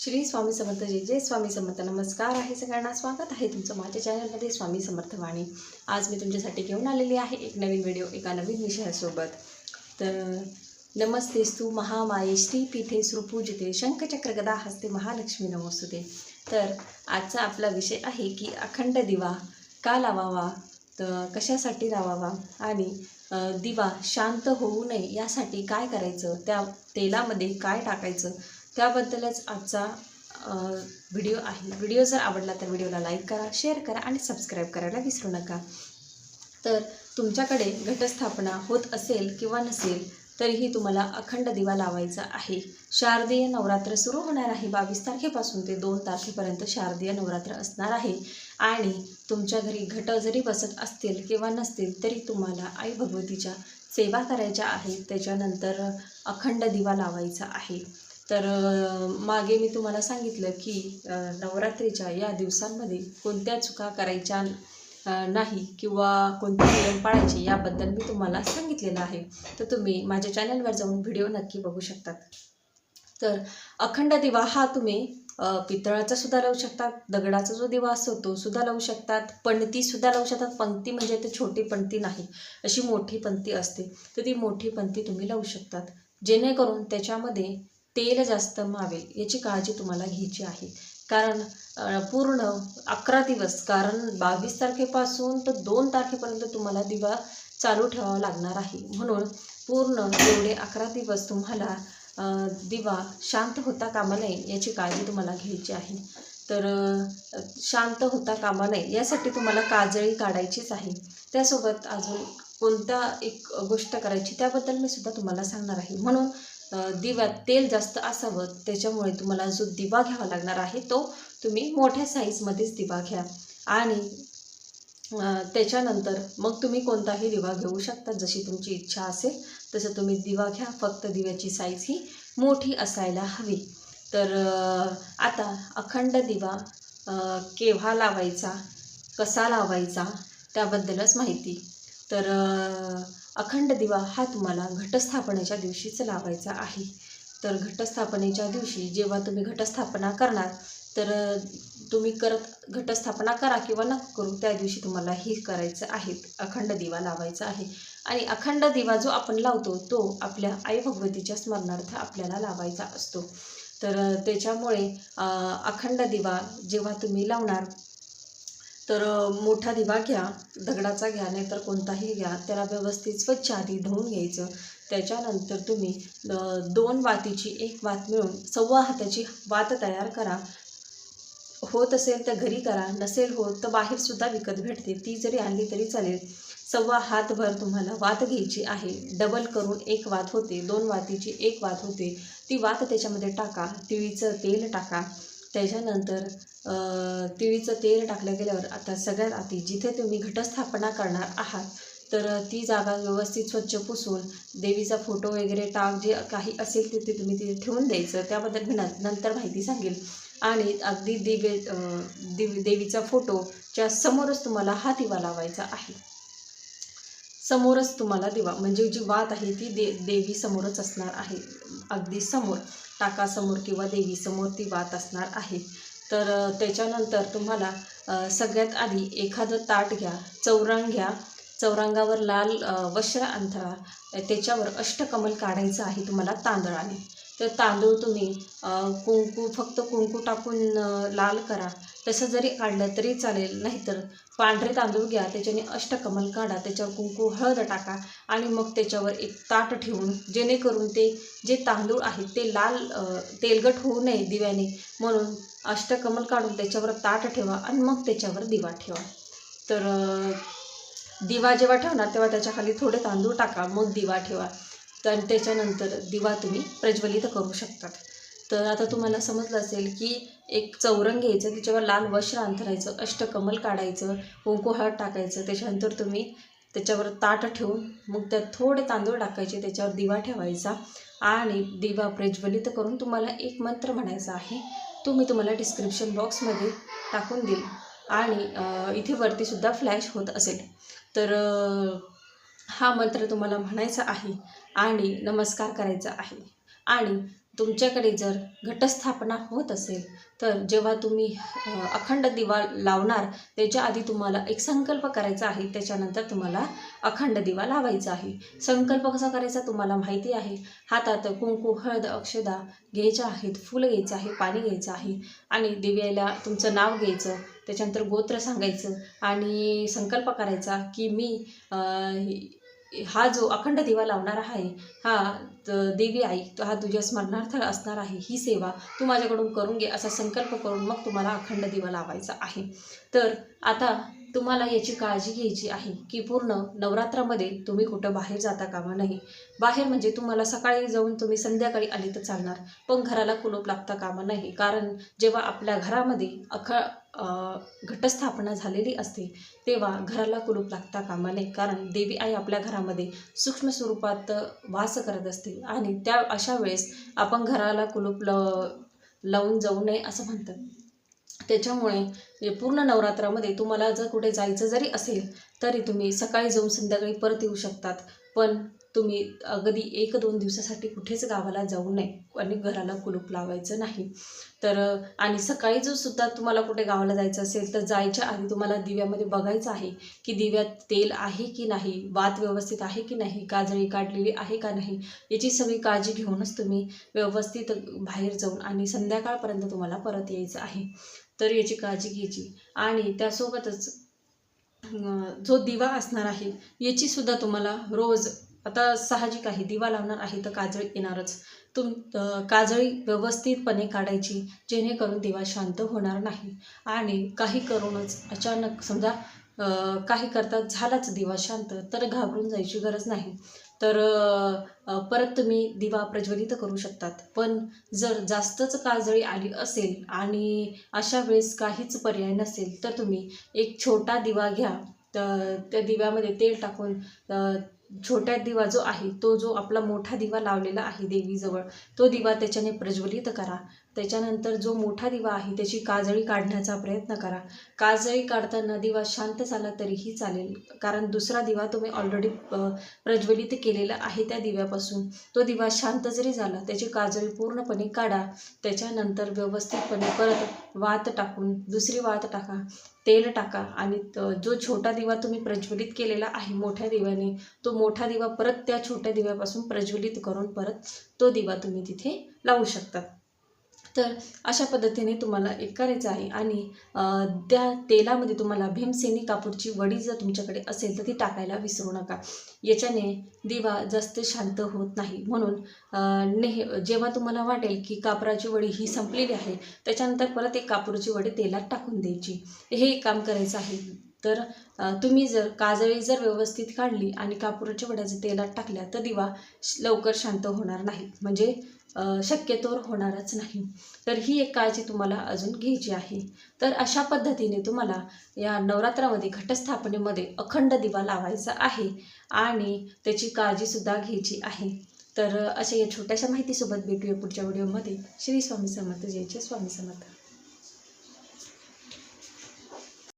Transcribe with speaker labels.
Speaker 1: श्री स्वामी समर्थ जय जय. स्वामी समर्थ नमस्कार आहे सगळ्यांना. स्वागत आहे तुमचं माझ्या चॅनलमध्ये स्वामी समर्थ वाणी. आज मी तुमच्यासाठी घेऊन आलेली आहे एक नवीन व्हिडिओ एका नवीन विषयासोबत. तर नमस्तेस्तू महामाये श्रीपीठे सुपूजिते शंखचक्रगदा हस्ते महालक्ष्मी नमोस्तुते. तर आजचा आपला विषय आहे की अखंड दिवा का लावावा? तर कशासाठी लावावा? आणि दिवा शांत होऊ नये यासाठी काय करायचं? त्या तेलामध्ये काय टाकायचं? त्याबद्दलच आजचा व्हिडिओ आहे. व्हिडिओ जर आवडला तर व्हिडिओला लाईक करा शेअर करा आणि सबस्क्राईब करायला विसरू नका. तर तुमच्याकडे घटस्थापना होत असेल किंवा नसेल तरीही तुम्हाला अखंड दिवा लावायचा आहे. शारदीय नवरात्र सुरू होणार आहे. बावीस तारखेपासून ते दोन तारखेपर्यंत शारदीय नवरात्र असणार आहे. आणि तुमच्या घरी घट जरी बसत असतील किंवा नसतील तरी तुम्हाला आई भगवतीच्या सेवा करायच्या आहे त्याच्यानंतर अखंड दिवा लावायचा आहे. तर मागे मी तुम्हाला सांगितलं की नवरात्रीच्या या दिवसांमध्ये कोणत्या चुका करायच्या नाही किंवा कोणते नियम पाळायचे याबद्दल मी तुम्हाला सांगितलेलं आहे. तर तुम्ही माझ्या चॅनलवर जाऊन व्हिडिओ नक्की बघू शकतात. तर अखंड दिवा हा तुम्ही पितळाचा सुद्धा लावू शकतात दगडाचा जो दिवा असतो तो सुद्धा लावू शकतात पणती सुद्धा लावू शकतात. पंक्ती म्हणजे ते छोटी पणती नाही अशी मोठी पंक्ती असते. तर ती मोठी पंक्ती तुम्ही लावू शकतात. जेणेकरून त्याच्यामध्ये तेल जास्त मावेल याची काळजी तुम्हाला घ्यायची आहे. कारण पूर्ण अकरा दिवस कारण बावीस तारखेपासून तर दोन तारखेपर्यंत तुम्हाला दिवा चालू ठेवावा लागणार आहे. म्हणून पूर्ण एवढे अकरा दिवस तुम्हाला दिवा शांत होता कामा नये याची काळजी तुम्हाला घ्यायची आहे. तर शांत होता कामा नये यासाठी तुम्हाला काजळी काढायचीच आहे. त्यासोबत अजून कोणता एक गोष्ट करायची त्याबद्दल मी सुद्धा तुम्हाला सांगणार आहे. म्हणून दिव्यात तेल जास्त असावं त्याच्यामुळे तुम्हाला जो दिवा घ्यावा लागणार आहे तो तुम्ही मोठ्या साईजमध्येच दिवा घ्या. आणि त्याच्यानंतर मग तुम्ही कोणताही दिवा घेऊ शकता जशी तुमची इच्छा असेल तसं तुम्ही दिवा घ्या. फक्त दिव्याची साईज ही मोठी असायला हवी. तर आता अखंड दिवा केव्हा लावायचा कसा लावायचा त्याबद्दलच माहिती. तर अखंड दिवा हा तुम्हाला घटस्थापनेच्या दिवशीच लावायचा आहे. तर घटस्थापनेच्या दिवशी जेव्हा तुम्ही घटस्थापना करणार तर तुम्ही करत घटस्थापना करा किंवा न करू त्या दिवशी तुम्हाला हे करायचं आहे. अखंड दिवा लावायचा आहे. आणि अखंड दिवा जो आपण लावतो तो आपल्या आई भगवतीच्या स्मरणार्थ आपल्याला लावायचा असतो. तर त्याच्यामुळे अखंड दिवा जेव्हा तुम्ही लावणार तर मोठा दिवा घ्या दगडाचा घ्या नाहीतर कोणताही घ्या. त्याला व्यवस्थित स्वच्छ आधी धुवून घ्यायचं. त्याच्यानंतर तुम्ही दोन वातीची एक वात मिळून सव्वा हाताची वात तयार करा. होत असेल तर घरी करा नसेल होत तर बाहेरसुद्धा विकत भेटते. ती जरी आणली तरी चालेल. सव्वा हातभर तुम्हाला वात घ्यायची आहे. डबल करून एक वात होते दोन वातीची एक वात होते. ती वात त्याच्यामध्ये टाका. तिळीचं तेल टाका. त्याच्यानंतर तिळीचं तेल टाकलं गेल्यावर आता सगळ्यात आधी जिथे तुम्ही घटस्थापना करणार आहात तर ती जागा व्यवस्थित स्वच्छ पुसून देवीचा फोटो वगैरे टाक जे काही असेल तिथे तुम्ही तिथे ठेवून द्यायचं. त्याबद्दल मी नंतर माहिती सांगेल. आणि अगदी दिवे दिव देवीचा फोटोच्या समोरच तुम्हाला हा दिवा लावायचा आहे. समोरच तुम्हाला दिवा म्हणजे जी वात आहे ती दे देवी समोरच असणार आहे. अगदी समोर. टाकासमोर किंवा देवीसमोर ती वात असणार आहे. तर त्याच्यानंतर तुम्हाला सगळ्यात आधी एखादं ताट घ्या चौरंग घ्या. चौरंगावर लाल वस्त्र अंथरा. त्याच्यावर अष्टकमल काढायचं आहे तुम्हाला तांदळाने. तर तांदूळ तुम्ही कुंकू फक्त कुंकू टाकून लाल करा. तसं जरी काढलं तरी चालेल नाहीतर पांढरे तांदूळ घ्या त्याच्याने अष्टकमल काढा त्याच्यावर कुंकू हळद टाका आणि मग त्याच्यावर एक ताट ठेवून जेणेकरून ते जे तांदूळ आहेत ते लाल तेलगट होऊ नये दिव्याने. म्हणून अष्टकमल काढून त्याच्यावर ताट ठेवा आणि मग त्याच्यावर दिवा ठेवा. तर दिवा जेव्हा ठेवणार तेव्हा त्याच्याखाली थोडे तांदूळ टाका मग दिवा ठेवा. तर त्याच्यानंतर दिवा तुम्ही प्रज्वलित करू शकतात. तर आता तुम्हाला समजलं असेल की एक चौरंग घ्यायचं त्याच्यावर लाल वस्त्र अंथरायचं अष्टकमल काढायचं कुंकू टाकायचं त्याच्यानंतर तुम्ही त्याच्यावर ताट ठेवून मग त्यात थोडे तांदूळ टाकायचे त्याच्यावर दिवा ठेवायचा आणि दिवा प्रज्वलित करून तुम्हाला एक मंत्र म्हणायचा आहे. तो मी तुम्हाला डिस्क्रिप्शन बॉक्समध्ये टाकून देईल. आणि इथे वरतीसुद्धा फ्लॅश होत असेल. तर हा मंत्र तुम्हाला म्हणायचा आहे आणि नमस्कार करायचा आहे. आणि तुमच्याकडे जर घटस्थापना होत असेल तर जेव्हा तुम्ही अखंड दिवा लावणार त्याच्या आधी तुम्हाला एक संकल्प करायचा आहे. त्याच्यानंतर तुम्हाला अखंड दिवा लावायचा आहे. संकल्प कसा करायचा तुम्हाला माहिती आहे? हातात कुंकू हळद अक्षदा घ्यायच्या आहेत फुलं घ्यायचं आहे पाणी घ्यायचं आहे आणि दिव्याला तुमचं नाव घ्यायचं. त्याच्यानंतर गोत्र सांगायचं आणि संकल्प करायचा की मी हा जो अखंड दिवा लावणार आहे हा त- देवी आई तो हा तुझ्या स्मरणार्थ असणार आहे ही सेवा तू माझ्याकडून करून घे असा संकल्प करून मग तुम्हाला अखंड दिवा लावायचा आहे. तर आता तुम्हाला याची काळजी घ्यायची आहे की पूर्ण नवरात्रामध्ये तुम्ही कुठं बाहेर जाता कामा नाही बाहेर म्हणजे तुम्हाला सकाळी जाऊन तुम्ही संध्याकाळी आली तर चालणार पण घराला कुलूप लागता कामा नाही कारण जेव्हा आपल्या घरामध्ये अख घटस्थापना झालेली असते तेव्हा घराला कुलूप लागता कामा नये. कारण देवी आई आपल्या घरामध्ये सूक्ष्म स्वरूपात वास करत असते आणि त्या अशा वेळेस आपण घराला कुलूप ल लावून जाऊ नये असं म्हणतात. त्याच्यामुळे पूर्ण नवरात्रामध्ये तुम्हाला जर कुठे जायचं जरी असेल तरी तुम्ही सकाळी जाऊन संध्याकाळी परत येऊ शकतात. पण तुम्ही अगदी एक दोन दिवसासाठी कुठेच गावाला जाऊ नये आणि घराला कुलूप लावायचं नाही. तर आणि सकाळी जो सुद्धा तुम्हाला कुठे गावाला जायचं असेल तर जायच्या आधी तुम्हाला दिव्यामध्ये बघायचं आहे की दिव्यात तेल आहे की नाही वात व्यवस्थित आहे की नाही काजळी काढलेली आहे का नाही याची सगळी काळजी घेऊनच तुम्ही व्यवस्थित बाहेर जाऊन आणि संध्याकाळपर्यंत तुम्हाला परत यायचं आहे. तर याची काळजी घ्यायची. आणि त्यासोबतच जो दिवा असणार आहे याची सुद्धा तुम्हाला रोज आता साहजिक आहे. दिवा लावणार आहे तर काजळी येणारच. तुम काजळी व्यवस्थितपणे काढायची जेणेकरून दिवा शांत होणार नाही. आणि काही करूनच अचानक समजा काही करता झालाच दिवा शांत तर घाबरून जायची गरज नाही. तर परत तुम्ही दिवा प्रज्वलित करू शकतात. पण जर जास्तच काजळी आली असेल आणि अशा वेळेस काहीच पर्याय नसेल तर तुम्ही एक छोटा दिवा घ्या. तर त्या दिव्यामध्ये तेल टाकून छोट्या दिवा जो आहे तो जो आपला मोठा दिवा लावलेला आहे देवीजवळ तो दिवा त्याच्याने प्रज्वलित करा. त्याच्यानंतर जो मोठा दिवा आहे त्याची काजळी काढण्याचा प्रयत्न करा. काजळी काढताना दिवा शांत झाला तरीही चालेल. कारण दुसरा दिवा तुम्ही ऑलरेडी प्रज्वलित केलेला आहे त्या दिव्यापासून. तो दिवा शांत जरी झाला त्याची काजळी पूर्णपणे काढा. त्याच्यानंतर व्यवस्थितपणे परत वात टाकून दुसरी वात टाका. तेल टाका आणि जो छोटा दिवा तुम्ही प्रज्वलित केलेला आहे मोठ्या दिव्याने तो मोठा दिवा परत त्या छोट्या दिव्यापासून प्रज्वलित करून परत तो दिवा तुम्ही तिथे लावू शकता. तर अशा पद्धतीने तुम्हाला एक करायचं आहे. आणि त्या तेलामध्ये तुम्हाला भीमसेनी कापूरची वडी जर तुमच्याकडे असेल तर ती टाकायला विसरू नका. याच्याने दिवा जास्त शांत होत नाही. म्हणून नेह जेव्हा तुम्हाला वाटेल की कापराची वडी ही संपलेली आहे त्याच्यानंतर परत एक कापूरची वडी तेलात टाकून द्यायची. हे एक काम करायचं आहे. तर तुम्ही जर काजळी जर व्यवस्थित काढली आणि कापुराच्या वड्याचं जर तेलात टाकल्या तर दिवा श- लवकर शांत होणार नाही. म्हणजे अ, शक्यतोवर होणारच नाही. तर ही एक काळजी तुम्हाला अजून घ्यायची आहे. तर अशा पद्धतीने तुम्हाला या नवरात्रामध्ये घटस्थापनेमध्ये अखंड दिवा लावायचा आहे आणि त्याची काळजीसुद्धा घ्यायची आहे. तर अशा या छोट्याशा माहितीसोबत भेटूया पुढच्या व्हिडिओमध्ये. श्री स्वामी समर्थ जयचे स्वामी समर्थ.